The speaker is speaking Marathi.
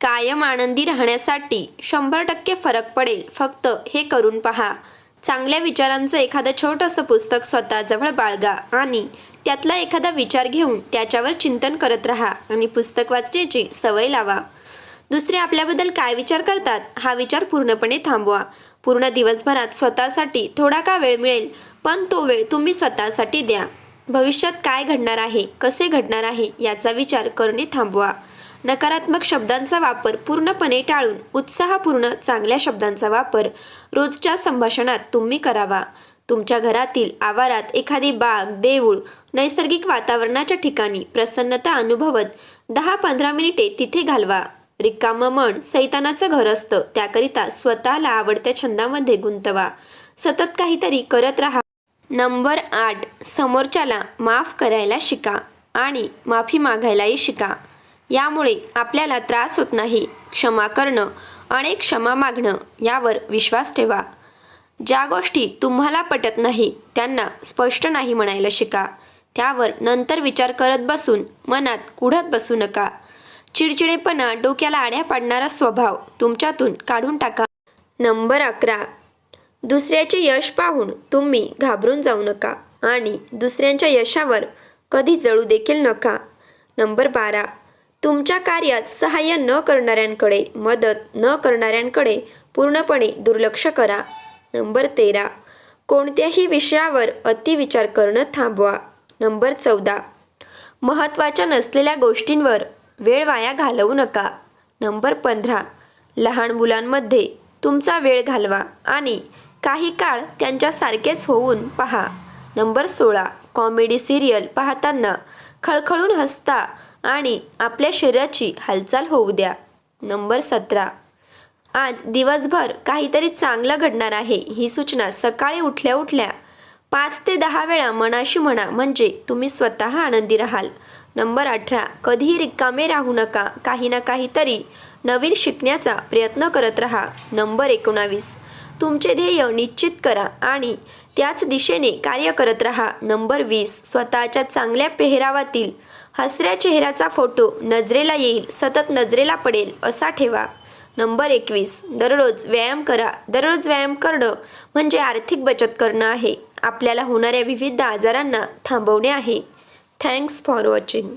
कायम आनंदी राहण्यासाठी शंभर टक्के फरक पडेल. फक्त हे करून पहा. चांगल्या विचारांचं एखादं छोटंसं पुस्तक स्वतःजवळ बाळगा आणि त्यातला एखादा विचार घेऊन त्याच्यावर चिंतन करत राहा आणि पुस्तक वाचण्याची सवय लावा. दुसरे आपल्याबद्दल काय विचार करतात? हा विचार पूर्णपणे थांबवा. पूर्ण दिवसभरात स्वतःसाठी थोडा का वेळ मिळेल? पण तो वेळ तुम्ही स्वतःसाठी द्या. भविष्यात काय घडणार आहे कसे घडणार आहे याचा विचार करणे थांबवा. नकारात्मक शब्दांचा वापर पूर्णपणे टाळून उत्साहपूर्ण चांगल्या शब्दांचा वापर रोजच्या संभाषणात तुम्ही करावा. तुमच्या घरातील आवारात एखादी बाग देऊळ नैसर्गिक वातावरणाच्या ठिकाणी प्रसन्नता अनुभवत दहा पंधरा मिनिटे तिथे घालवा. रिकामं मन सैतानाचं घर असतं त्याकरिता स्वतःला आवडत्या छंदामध्ये गुंतवा. सतत काहीतरी करत राहा. नंबर आठ समोरच्याला माफ करायला शिका आणि माफी मागायलाही शिका. यामुळे आपल्याला त्रास होत नाही. क्षमा करणं अनेक क्षमा मागणं यावर विश्वास ठेवा. ज्या गोष्टी तुम्हाला पटत नाही त्यांना स्पष्ट नाही म्हणायला शिका. त्यावर नंतर विचार करत बसून मनात कुढत बसू नका. चिडचिडेपणा डोक्याला आड्या पाडणारा स्वभाव तुमच्यातून काढून टाका. नंबर अकरा दुसऱ्याचे यश पाहून तुम्ही घाबरून जाऊ नका आणि दुसऱ्यांच्या यशावर कधी जळू देखील नका. नंबर बारा. तुमच्या कार्यात सहाय्य न करणाऱ्यांकडे मदत न करणाऱ्यांकडे पूर्णपणे दुर्लक्ष करा. नंबर तेरा. कोणत्याही विषयावर अतिविचार करणं थांबवा. नंबर चौदा. महत्त्वाच्या नसलेल्या गोष्टींवर वेळ वाया घालवू नका. नंबर पंधरा. लहान मुलांमध्ये तुमचा वेळ घालवा आणि काही काळ त्यांच्यासारखेच होऊन पहा. नंबर सोळा. कॉमेडी सिरियल पाहताना खळखळून हसता आणि आपल्या शरीराची हालचाल होऊ द्या. नंबर सतरा. आज दिवसभर काहीतरी चांगलं घडणार आहे ही सूचना सकाळी उठल्या उठल्या पाच ते दहा वेळा मनाशी म्हणा म्हणजे तुम्ही स्वतः आनंदी राहाल. नंबर अठरा. कधीही रिकामे राहू नका. काही ना काहीतरी नवीन शिकण्याचा प्रयत्न करत राहा. नंबर एकोणावीस. तुमचे ध्येय निश्चित करा आणि त्याच दिशेने कार्य करत राहा. नंबर वीस. स्वतःच्या चांगल्या पेहरावातील हसऱ्या चेहऱ्याचा फोटो नजरेला येईल सतत नजरेला पडेल असा ठेवा. नंबर एकवीस. दररोज व्यायाम करा. दररोज व्यायाम करणं म्हणजे आर्थिक बचत करणं आहे. आपल्याला होणाऱ्या विविध आजारांना थांबवणे आहे. Thanks for watching